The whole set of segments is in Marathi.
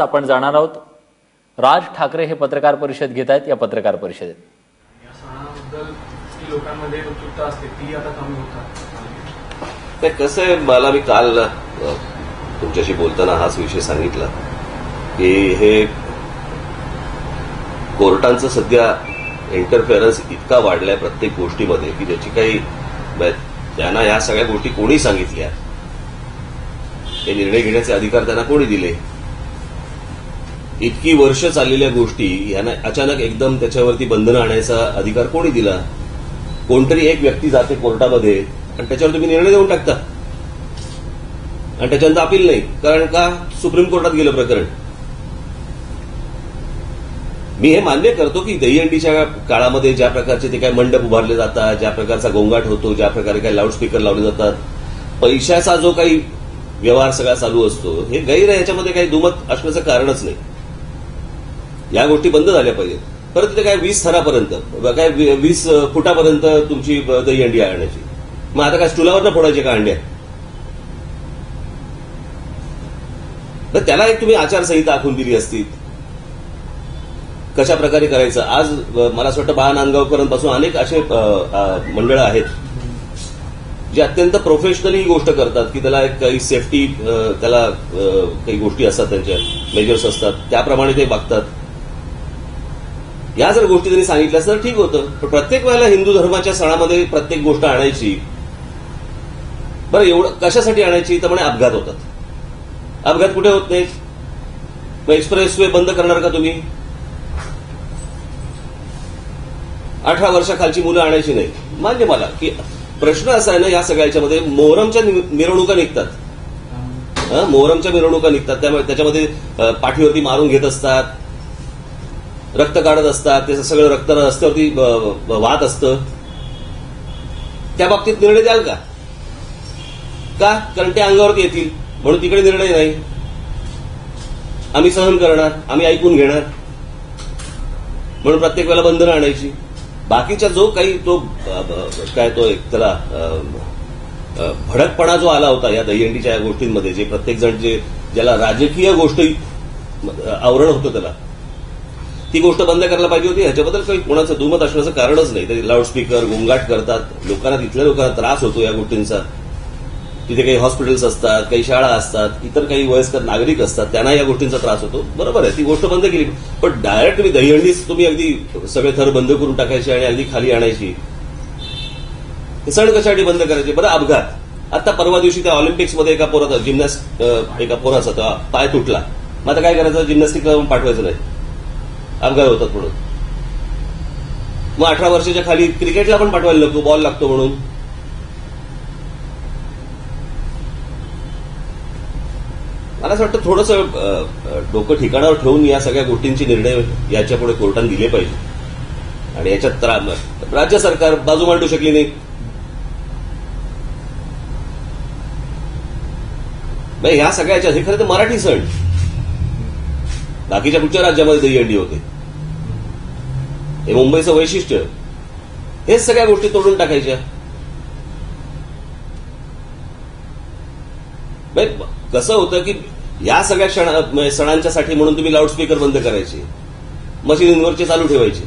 आपण जाणार आहोत. राज ठाकरे हे पत्रकार परिषद घेत आहेत या पत्रकार परिषदेत. या सणाबद्दल जी लोकांमध्ये उत्सुकता असते ती आता कमी होतात ते कसं आहे मला मी काल तुमच्याशी बोलताना हाच विषय सांगितला की हे कोर्टांचं सध्या इंटरफेरन्स इतका वाढलाय प्रत्येक गोष्टीमध्ये की त्याची काही म्हणजे त्यांना या सगळ्या गोष्टी कोणी सांगितल्या हे निर्णय घेण्याचे अधिकार त्यांना कोणी दिले? इतकी वर्ष चाललेल्या गोष्टी यांना अचानक एकदम त्याच्यावरती बंधनं आणायचा अधिकार कोणी दिला? कोणतरी एक व्यक्ती जाते कोर्टामध्ये आणि त्याच्यावर तुम्ही निर्णय देऊन टाकता. आणि त्याच्यानंतर अपील नाही. कारण का? सुप्रीम कोर्टात गेलं प्रकरण. मी हे मान्य करतो की दहीहंडीच्या काळामध्ये ज्या प्रकारचे ते काय मंडप उभारले जातात ज्या प्रकारचा गोंगाट होतो ज्या प्रकारे काही लाऊडस्पीकर लावले जातात पैशाचा जो काही व्यवहार सगळा चालू असतो हे गैर आहे याच्यामध्ये काही दुमत असण्याचं कारणच नाही. या गोष्टी बंद झाल्या पाहिजेत. परत ते काय वीस थरापर्यंत काय वीस फुटापर्यंत तुमची दही अंडी आणण्याची मग आता काय स्टुलावर फोडायचे का अंड्या? तर त्याला एक तुम्ही आचारसंहिता आखून दिली असती. कशा प्रकारे करायचं? आज मला असं वाटतं बा नांदगावकरांपासून अनेक असे मंडळ मंडळं आहेत जे अत्यंत प्रोफेशनली ही गोष्ट करतात की त्याला एक काही सेफ्टी त्याला काही गोष्टी असतात त्यांच्या मेजर्स असतात त्याप्रमाणे ते वागतात या जर गोष्टी त्यांनी सांगितल्या तर ठीक होतं. पण प्रत्येक वेळेला हिंदू धर्माच्या सणामध्ये प्रत्येक गोष्ट आणायची. बरं एवढं कशासाठी आणायची? तर म्हणे अपघात होतात. अपघात कुठे होत नाहीत? मग एक्सप्रेस वे बंद करणार का तुम्ही? अठरा वर्षाखालची मुलं आणायची नाही मान्य मला की प्रश्न असा आहे ना या सगळ्या याच्यामध्ये मोहरमच्या मिरवणुका निघतात. हं? मोहरमच्या मिरवणुका निघतात. त्यामुळे त्याच्यामध्ये पाठीवरती मारून घेत असतात. रक्त काढत असतात ते सगळं रक्त रस्त्यावरती वाहत असतं. त्या बाबतीत निर्णय द्याल का? का? कारण ते अंगावरती येतील. म्हणून तिकडे निर्णय नाही. आम्ही सहन करणार आम्ही ऐकून घेणार. म्हणून प्रत्येक वेळेला बंधनं आणायची. बाकीचा जो काही तो काय तो एक त्याला भडकपणा जो आला होता या दहीहंडीच्या या गोष्टींमध्ये जे प्रत्येक जण जे ज्याला राजकीय गोष्टी आवरण होतं त्याला ती गोष्ट बंद करायला पाहिजे होती. ह्याच्याबद्दल काही कोणाचं दुमत असण्याचं कारणच नाही. ते लाऊडस्पीकर गोंगाट करतात. लोकांना तिथल्या लोकांना त्रास होतो या गोष्टींचा. तिथे काही हॉस्पिटल्स असतात काही शाळा असतात इतर काही वयस्कर नागरिक असतात त्यांना या गोष्टींचा त्रास होतो. बरोबर आहे ती गोष्ट बंद केली. पण डायरेक्ट तुम्ही दहीहंडीच तुम्ही अगदी सगळे थर बंद करून टाकायची आणि अगदी खाली आणायची. हे सण कशासाठी बंद करायचे? बरं अपघात. आता परवा दिवशी त्या ऑलिम्पिक्समध्ये एका पोराचा जिम्नॅस्ट एका पोराचा तो पाय तुटला. मग आता काय करायचं? जिम्नॅस्टिक पाठवायचं नाही. अपघात होतात म्हणून. मग अठरा वर्षाच्या खाली क्रिकेटला पण पाठवायला नको बॉल लागतो म्हणून. मला असं वाटतं थोडंसं डोकं ठिकाणावर ठेवून या सगळ्या गोष्टींचे निर्णय याच्यापुढे कोर्टाने दिले पाहिजे. आणि याच्यात राज्य सरकार बाजू मांडू शकली नाही. नाही, ह्या सगळ्याच्या हे खरं तर मराठी सण. बाकीच्या कुठच्या राज्यामध्ये दहीहंडी होते? हे मुंबईचं वैशिष्ट्य. हेच सगळ्या गोष्टी तोडून टाकायच्या. कसं होतं की या सगळ्या क्षण म्हणजे सणांच्यासाठी म्हणून तुम्ही लाऊडस्पीकर बंद करायचे. मशिदींवरचे चालू ठेवायचे.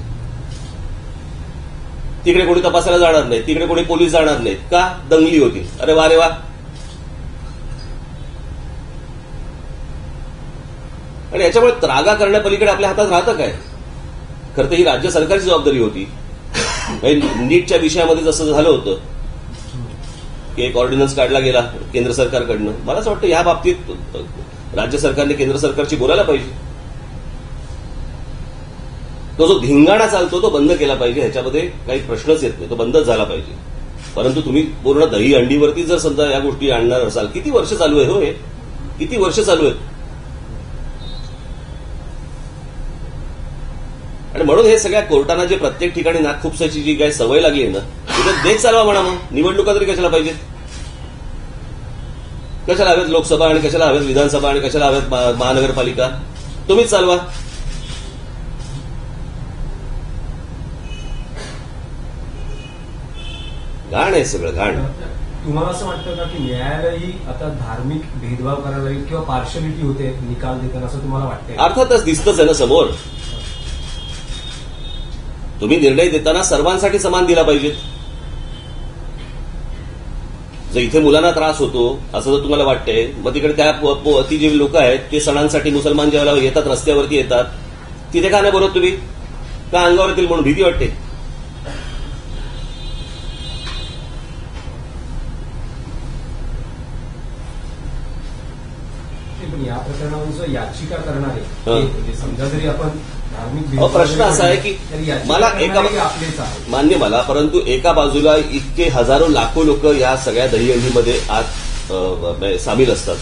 तिकडे कोणी तपासायला जाणार नाही. तिकडे कोणी पोलीस जाणार नाहीत. का? दंगली होती. अरे वा रे वा. आणि याच्यामुळे त्रागा करण्यापलीकडे आपल्या हातात राहतं काय? खरं तर ही राज्य सरकारची जबाबदारी होती. नीटच्या विषयामध्ये जसं झालं होतं की एक ऑर्डिनन्स काढला गेला केंद्र सरकारकडनं. मला असं वाटतं या बाबतीत राज्य सरकारने केंद्र सरकारची बोलायला पाहिजे. तो जो धिंगाणा चालतो तो बंद केला पाहिजे. ह्याच्यामध्ये काही प्रश्नच येत नाही. तो बंदच झाला पाहिजे. परंतु तुम्ही पूर्ण दही अंडीवरती जर समजा या गोष्टी आणणार असाल किती वर्ष चालू आहे हो हे? किती वर्ष चालू आहेत? म्हणून हे सगळ्या कोर्टांना जे प्रत्येक ठिकाणी नाक खुपसायची जी काही सवय लागली आहे ना तिथं देश चालवा म्हणा मग. निवडणुका तरी कशाला पाहिजेत? कशाला हव्यात लोकसभा आणि कशाला हव्यात विधानसभा आणि कशाला हव्यात महा- महानगरपालिका? तुम्हीच चालवा. घाण आहे सगळं घाण. तुम्हाला असं वाटतं का की न्यायालय ही आता धार्मिक भेदभाव करायला किंवा पार्शलिटी होते निकाल देताना असं तुम्हाला वाटतंय? अर्थातच दिसतच आहे ना समोर. तुम्ही निर्णय देताना सर्वांसाठी समान दिला पाहिजे जर इथे मुलांना त्रास होतो असं जर तुम्हाला वाटतंय मग तिकडे त्या ती जे लोक आहेत ते सणांसाठी मुसलमान ज्यावेळेला येतात रस्त्यावरती येतात. तिथे का नाही बोलत तुम्ही? का अंगावर येतील म्हणून भीती वाटते? या प्रकरणावर जो याचिका करणारे म्हणजे समजा जरी आपण प्रश्न असा आहे की मला एका मान्य मला परंतु एका बाजूला इतके हजारो लाखो लोक या सगळ्या दहीहंडीमध्ये आज सामील असतात.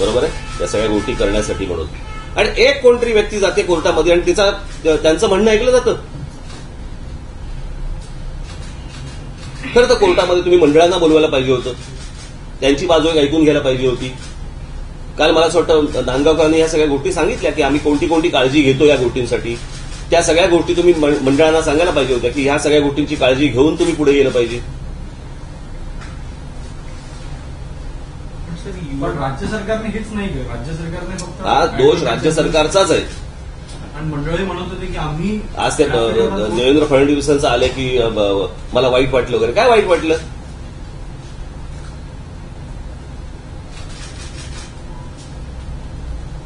बरोबर आहे? या सगळ्या गोष्टी करण्यासाठी म्हणून. आणि एक कोणतरी व्यक्ती जाते कोर्टामध्ये आणि तिचा त्यांचं म्हणणं ऐकलं जातं. खरं तर कोर्टामध्ये तुम्ही मंडळांना बोलवायला पाहिजे होतं. त्यांची बाजू एक ऐकून घ्यायला पाहिजे होती. काल मला असं वाटतं नांदगावकरांनी या सगळ्या गोष्टी सांगितल्या की आम्ही कोणती कोणती काळजी घेतो या गोष्टींसाठी. त्या सगळ्या गोष्टी तुम्ही मंडळांना सांगायला पाहिजे होत्या की ह्या सगळ्या गोष्टींची काळजी घेऊन तुम्ही पुढे गेलं पाहिजे. पण राज्य सरकारने हेच नाही राज्य सरकारने फक्त हा दोष राज्य सरकारचाच आहे. आणि मंडळी म्हणत होते की आम्ही आज ते ब- ब- देवेंद्र फडणवीसांचं आले की मला वाईट वाटलं वगैरे. काय वाईट वाटलं?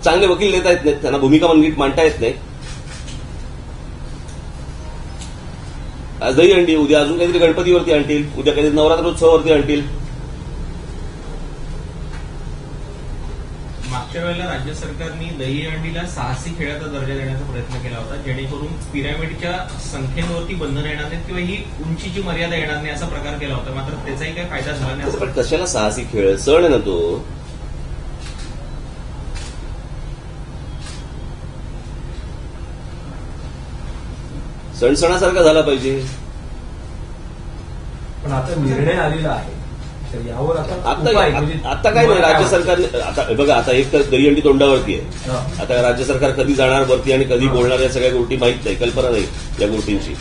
चांगले वकील देता येत नाहीत त्यांना भूमिका नीट मांडता येत नाही. आज दही अंडी उद्या अजून काहीतरी गणपतीवरती आणतील उद्या काहीतरी नवरात्रोत्सवावरती आणतील. मागच्या वेळेला राज्य सरकारने दहीहंडीला साहसी खेळाचा दर्जा देण्याचा प्रयत्न केला होता जेणेकरून पिरामिडच्या संख्येवरती बंधन येणार नाहीत किंवा ही उंचीची मर्यादा येणार नाही असा प्रकार केला होता. मात्र त्याचाही काही फायदा झाला नाही. पण कशाला साहसी खेळ? सण आहे ना तो. सण सणासारखा झाला पाहिजे. पण आता निर्णय आलेला आहे. तर यावर आता आता उपाय म्हणजे आता काय नाही राज्य? सरकारने आता बघा आता एक तर दहीहंडी तोंडावरती आहे. आता राज्य सरकार कधी जाणार वरती आणि कधी बोलणार या सगळ्या गोष्टी माहीत नाही कल्पना नाही या गोष्टींची.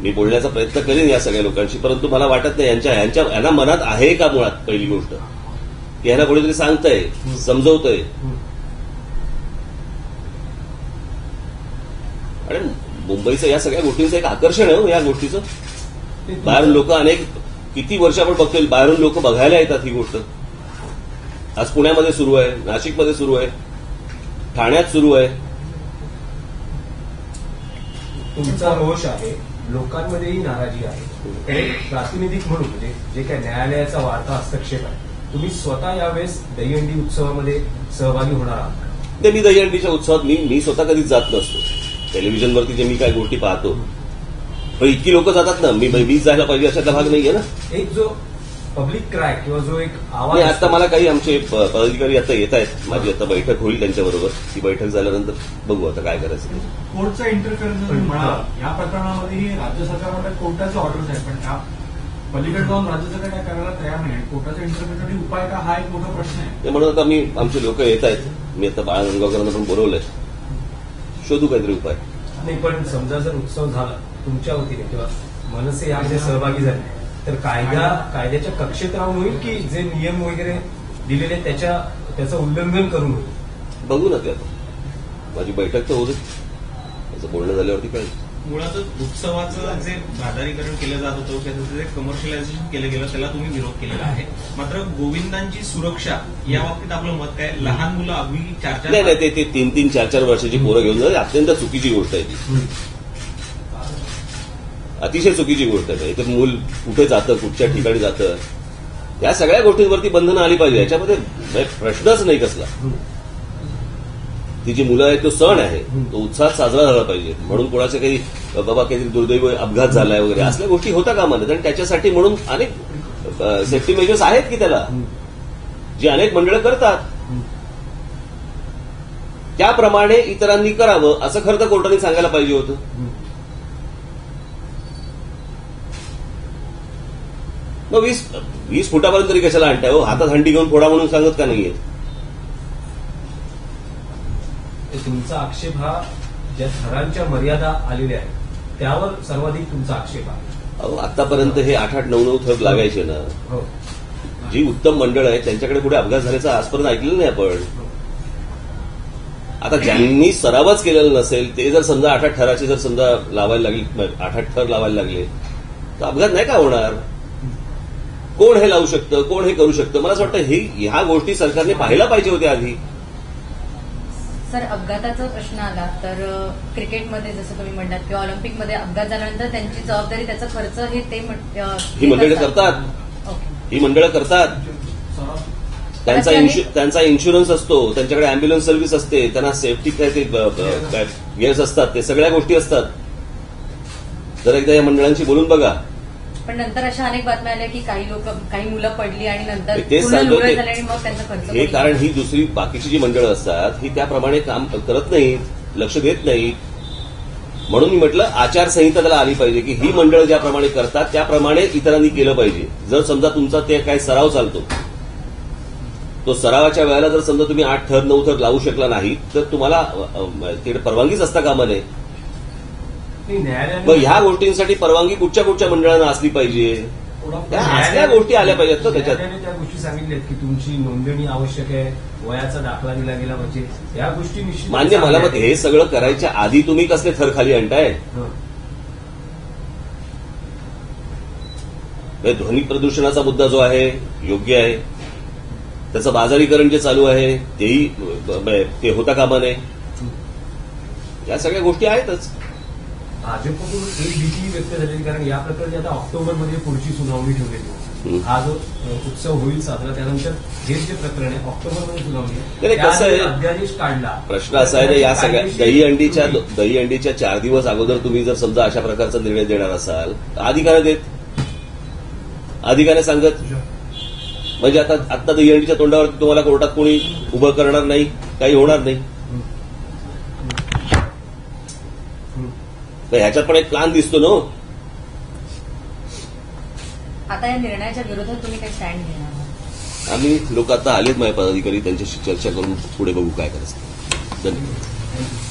मी बोलण्याचा प्रयत्न करेन या सगळ्या लोकांशी परंतु मला वाटत नाही यांच्या यांच्या यांना मनात आहे का मुळात पहिली गोष्ट? की ह्यांना कोणीतरी सांगतंय समजवतंय हं. आणि मुंबईचं या सगळ्या गोष्टींचं एक आकर्षण आहे हो या गोष्टीचं. बाहेरून लोक अनेक किती वर्ष आपण बघतोय बाहेरून लोक बघायला येतात ही गोष्ट. आज पुण्यामध्ये सुरू आहे नाशिकमध्ये सुरू आहे ठाण्यात सुरू आहे. तुमचा रोष आहे लोकांमध्येही नाराजी आहे. प्रातिनिधिक म्हणून म्हणजे जे काही न्यायालयाचा वाढता हस्तक्षेप आहे तुम्ही स्वतः यावेळेस दहीहंडी उत्सवामध्ये सहभागी होणार आहात मी दहीहंडीच्या उत्सवात मी मी स्वतः कधीच जात नसतो. टेलिव्हिजनवरती जे मी काय गोष्टी पाहतो पण इतकी लोक जातात ना मी मीच जायला पाहिजे अशातला भाग नाहीये ना. एक जो पब्लिक क्राय किंवा जो एक आवाज आता मला काही आमचे पदाधिकारी आता येत आहेत. माझी आता बैठक होईल त्यांच्याबरोबर. ती बैठक झाल्यानंतर बघू आता काय करायचं. कोर्टचा इंटरफेअरन्स म्हणा या प्रकरणामध्येही राज्य सरकारमध्ये कोर्टाचे ऑर्डर्स आहेत पण त्या पलीकडे जाऊन राज्य सरकार काय करायला तयार नाही कोर्टाच्या इंटरफेअरसाठी उपाय का हा एक मोठा प्रश्न आहे. ते म्हणून आता मी आमचे लोक येत आहेत. मी आता बाळा गंगावकरांना पण बोलवलंय. शोधू काहीतरी उपाय. नाही पण समजा जर उत्सव झाला तुमच्या वतीने किंवा मनसे यामध्ये सहभागी झाले तर कायदा कायद्याच्या कक्षेत राहून होईल की जे नियम वगैरे दिलेले त्याच्या त्याचं उल्लंघन करून होईल? बघू ना ते आता. माझी बैठक तर दे. त्याचं बोलणं झाल्यावरती कळेल. मुळातच उत्सवाचं जे बाजारीकरण केलं जात होतं त्याचं जे कमर्शियलायझेशन केलं गेलं त्याला तुम्ही विरोध केलेला आहे. मात्र गोविंदांची सुरक्षा या बाबतीत आपलं मत काय? लहान मुलं अगदी चार नाही नाही चार ते तीन तीन चार चार वर्षाची पोरं घेऊन जातात. अत्यंत चुकीची गोष्ट आहे ती. अतिशय चुकीची गोष्ट आहे. इथे मूल कुठे जातं कुठच्या ठिकाणी जातं? या सगळ्या गोष्टींवरती बंधनं आली पाहिजे. याच्यामध्ये प्रश्नच नाही कसला. ती जी मुलं आहेत तो सण आहे. तो उत्साहात साजरा झाला पाहिजे. म्हणून कोणाचे काही बाबा काहीतरी दुर्दैव अपघात झालाय वगैरे असल्या गोष्टी होता कामा नयेत आणि त्याच्यासाठी म्हणून अनेक सेफ्टी मेजर्स आहेत की त्याला. जी अनेक मंडळं करतात. त्याप्रमाणे इतरांनी करावं असं खरं तर कोर्टाने सांगायला पाहिजे होतं. मग वीस वीस फुटापर्यंत तरी कशाला आणताय? हो हातात हंडी घेऊन फोडा म्हणून सांगत का नाहीये तर तुमचा आक्षेप हा ज्या थरांच्या मर्यादा आलेल्या आहेत त्यावर सर्वाधिक तुमचा आक्षेप आहे. अहो, आतापर्यंत हे आठ आठ नऊ नऊ थर लागायचे ना. हो. जी उत्तम मंडळ आहे त्यांच्याकडे पुढे अपघात झाल्याचं आजपर्यंत ऐकलेलं नाही आपण. आता ज्यांनी सरावच केलेला नसेल ते जर समजा आठ आठ ठराचे जर समजा लावायला लागले आठ आठ थर लावायला लागले तर अपघात नाही का होणार? कोण हे लावू शकतं? कोण हे करू शकतं? मला असं वाटतं हे ह्या गोष्टी सरकारने पाहायला पाहिजे होत्या आधी. सर अपघाताचा प्रश्न आला तर क्रिकेटमध्ये जसं तुम्ही म्हणतात किंवा ऑलिम्पिकमध्ये अपघात झाल्यानंतर त्यांची जबाबदारी त्याचा खर्च हे ते ही मंडळी. करतात. ही मंडळं करतात. त्यांचा त्यांचा इन्शुरन्स असतो त्यांच्याकडे अँब्युलन्स सर्व्हिस असते त्यांना सेफ्टी काय ते गिअर्स असतात ते सगळ्या गोष्टी असतात. जर एकदा या मंडळांशी बोलून बघा. पण नंतर अशा अनेक बातम्या आल्या की काही लोक काही मुलं पडली आणि नंतर पूर्ण लुळे ते. झाले आणि मग त्यांचा खर्च हे कारण ही दुसरी बाकीची जी मंडळं असतात ही त्याप्रमाणे काम करत नाहीत लक्ष देत नाहीत. म्हणून मी म्हटलं आचारसंहिता त्याला आली पाहिजे की ही मंडळं ज्याप्रमाणे करतात त्याप्रमाणे इतरांनी केलं पाहिजे. जर समजा तुमचा ते काय सराव चालतो. तो सरावाच्या वेळेला जर समजा तुम्ही आठ थर नऊ थर लावू शकला नाही तर तुम्हाला तिकडे परवानगीच असता कामा नये मग ह्या गोष्टींसाठी परवानगी कुठच्या कुठच्या मंडळांना असली पाहिजे? असल्या गोष्टी आल्या पाहिजेत ना त्याच्यात. त्या गोष्टी सांगितल्यात की तुमची नोंदणी आवश्यक आहे वयाचा दाखला दिला गेला पाहिजे. या गोष्टी निश्चित मान्य मला मग हे सगळं करायच्या आधी तुम्ही कसले थर खाली आणताय? ध्वनी प्रदूषणाचा मुद्दा जो आहे योग्य आहे. त्याचं बाजारीकरण जे चालू आहे तेही ते होता कामा नये. या सगळ्या गोष्टी आहेतच. भाजपकडून एक भीती व्यक्त झालेली कारण या प्रकरणी आता ऑक्टोबरमध्ये पुढची सुनावणी ठेवलेली हं. जो उत्सव होईल साजरा त्यानंतर हे जे प्रकरण आहे ऑक्टोबरमध्ये सुनावणी अध्यादेश काढला. प्रश्न असा आहे या सगळ्या दहीहंडीच्या तुम्ही- दहीहंडीच्या चार दिवस अगोदर तुम्ही जर समजा अशा प्रकारचा निर्णय देणार असाल काय देत. नाही सांगत. म्हणजे आता आता दहीहंडीच्या तोंडावरती तुम्हाला कोर्टात कोणी उभं करणार नाही काही होणार नाही. ह्याच्यात पण एक प्लान दिसतो ना. आता या निर्णयाच्या विरोधात तुम्ही काही स्टँड घेणार? आम्ही लोक आता आलेत माझे पदाधिकारी त्यांच्याशी चर्चा करून पुढे बघू काय करायचं धन्यवाद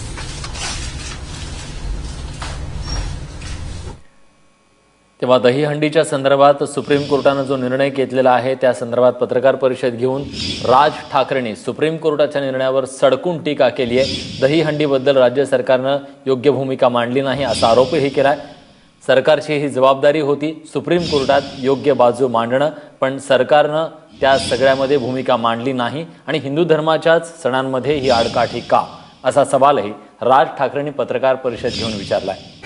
तेव्हा दहीहंडीच्या संदर्भात सुप्रीम कोर्टानं जो निर्णय घेतलेला आहे त्या संदर्भात पत्रकार परिषद घेऊन राज ठाकरेंनी सुप्रीम कोर्टाच्या निर्णयावर सडकून टीका केली आहे. दहीहंडीबद्दल राज्य सरकारनं योग्य भूमिका मांडली नाही असा आरोपही आहे सरकारची ही जबाबदारी होती सुप्रीम कोर्टात योग्य बाजू मांडणं पण सरकारनं त्या सगळ्यामध्ये भूमिका मांडली नाही आणि हिंदू धर्माच्याच सणांमध्ये ही आडकाठी का? असा सवालही राज ठाकरेंनी पत्रकार परिषद घेऊन विचारला आहे